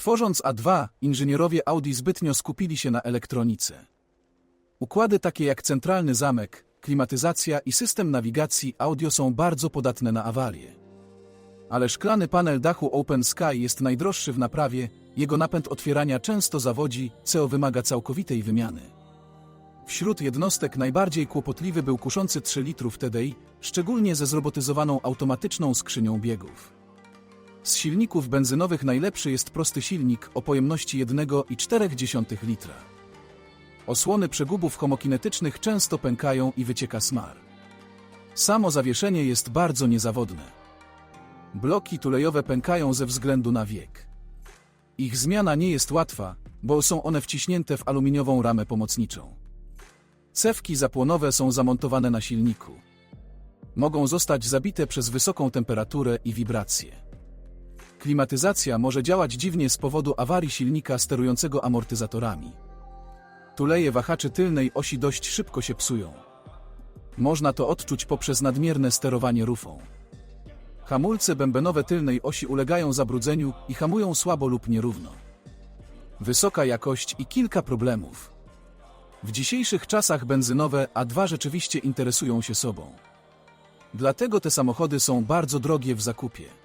Tworząc A2, inżynierowie Audi zbytnio skupili się na elektronice. Układy takie jak centralny zamek, klimatyzacja i system nawigacji audio są bardzo podatne na awarie. Ale szklany panel dachu Open Sky jest najdroższy w naprawie, jego napęd otwierania często zawodzi, co wymaga całkowitej wymiany. Wśród jednostek najbardziej kłopotliwy był kuszący 3 litrów TDI, szczególnie ze zrobotyzowaną automatyczną skrzynią biegów. Z silników benzynowych najlepszy jest prosty silnik o pojemności 1,4 litra. Osłony przegubów homokinetycznych często pękają i wycieka smar. Samo zawieszenie jest bardzo niezawodne. Bloki tulejowe pękają ze względu na wiek. Ich zmiana nie jest łatwa, bo są one wciśnięte w aluminiową ramę pomocniczą. Cewki zapłonowe są zamontowane na silniku. Mogą zostać zabite przez wysoką temperaturę i wibracje. Klimatyzacja może działać dziwnie z powodu awarii silnika sterującego amortyzatorami. Tuleje wahaczy tylnej osi dość szybko się psują. Można to odczuć poprzez nadmierne sterowanie rufą. Hamulce bębenowe tylnej osi ulegają zabrudzeniu i hamują słabo lub nierówno. Wysoka jakość i kilka problemów. W dzisiejszych czasach benzynowe A2 rzeczywiście interesują się sobą. Dlatego te samochody są bardzo drogie w zakupie.